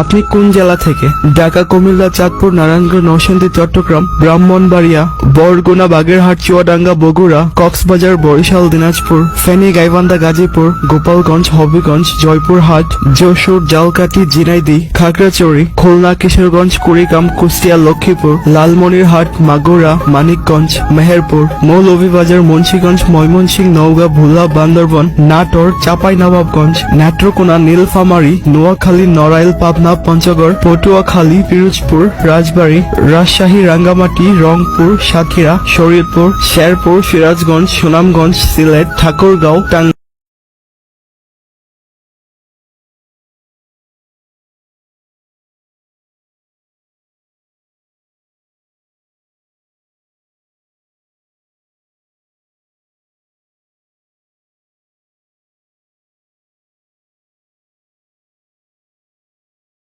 আপনি কোন জেলা থেকে? ঢাকা, কুমিল্লা, চাঁদপুর, নারায়ণগঞ্জ, নরসিংদী, চট্টগ্রাম, ব্রাহ্মণবাড়িয়া, বরগুনা, বাগেরহাট, চুয়াডাঙ্গা, বগুড়া, কক্সবাজার, বরিশাল, দিনাজপুর, ফেনী, গাইবান্ধা, গাজীপুর, গোপালগঞ্জ, হবিগঞ্জ, জয়পুরহাট, যশোর, জালকাঠি জিনাইদি খাগড়াছড়ি, খুলনা, কিশোরগঞ্জ, কুড়িগ্রাম, কুষ্টিয়া, লক্ষ্মীপুর, লালমনিরহাট, মাগুরা, মানিকগঞ্জ, মেহেরপুর মৌলভীবাজার মুন্সীগঞ্জ, ময়মনসিংহ, নওগাঁ, ভোলা, বান্দরবন, নাটোর, চাঁপাইনবাবগঞ্জ, নেত্রকোনা, নীলফামারী, নোয়াখালী, নড়াইল, পাবনা পঞ্চগড় পটুয়াখালী পিরোজপুর, রাজবাড়ী, রাজশাহী, রাঙ্গামাটি, রংপুর, সাতক্ষীরা, শরীয়তপুর, শেরপুর, সিরাজগঞ্জ, সুনামগঞ্জ, সিলেট, ঠাকুরগাঁও টাঙ্গাইল